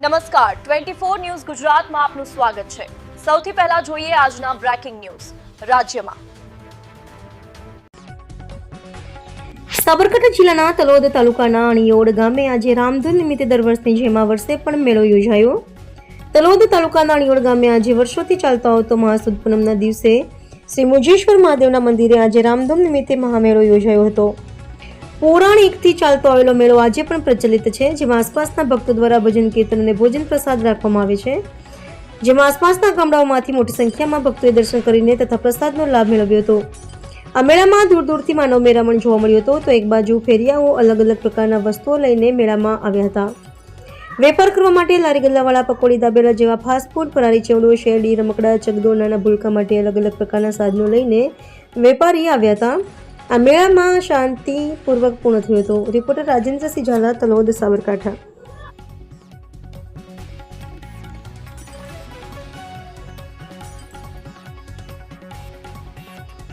નમસ્કાર. Twenty four news ગુજરાતમાં આપનું સ્વાગત છે. સૌથી પહેલા જોઈએ આજના બ્રેકિંગ ન્યૂઝ. રાજ્યમાં સાબરકાંઠા જિલ્લાના તલોદ તાલુકાના અણિયોડ ગામે આજે રામધૂન નિમિત્તે દર વર્ષની જેમ આ વર્ષે પણ મેળો યોજાયો. તલોદ તાલુકાના અણિયોડ ગામે આજે વર્ષોથી ચાલતો આવતો મહાસુદ પૂનમના દિવસે શ્રી મુજેશ્વર મહાદેવના મંદિરે આજે રામધૂન નિમિત્તે મહામેળો યોજાયો હતો. પૌરાણિકથી ચાલતો આવેલો મેળો આજે પણ પ્રચલિત છે, જેમાં આસપાસના ભક્તો દ્વારા ભજન કીર્તન અને ભોજન પ્રસાદ રાખવામાં આવે છે. જેમાં આસપાસના ગામડાઓમાંથી મોટી સંખ્યામાં ભક્તોએ દર્શન કરીને તથા પ્રસાદનો લાભ મેળવ્યો હતો. આ મેળામાં દૂર દૂરથી માનવ મેરામણ જોવા મળ્યો હતો, તો એક બાજુ ફેરિયાઓ અલગ અલગ પ્રકારના વસ્તુઓ લઈને મેળામાં આવ્યા હતા. વેપાર કરવા માટે લારી ગલ્લાવાળા, પકોડી દાબેલા જેવા ફાસ્ટ ફૂડ ફરારી ચેવડો, શેરડી, રમકડા ચગદો નાના ભૂલકા માટે અલગ અલગ પ્રકારના સાધનો લઈને વેપારી આવ્યા હતા. આ મેળામાં શાંતિપૂર્વક પૂર્ણ થયો હતો. રિપોર્ટર રાજેન્દ્રસિંહ ઝાલા તલોદ સાબરકાંઠા.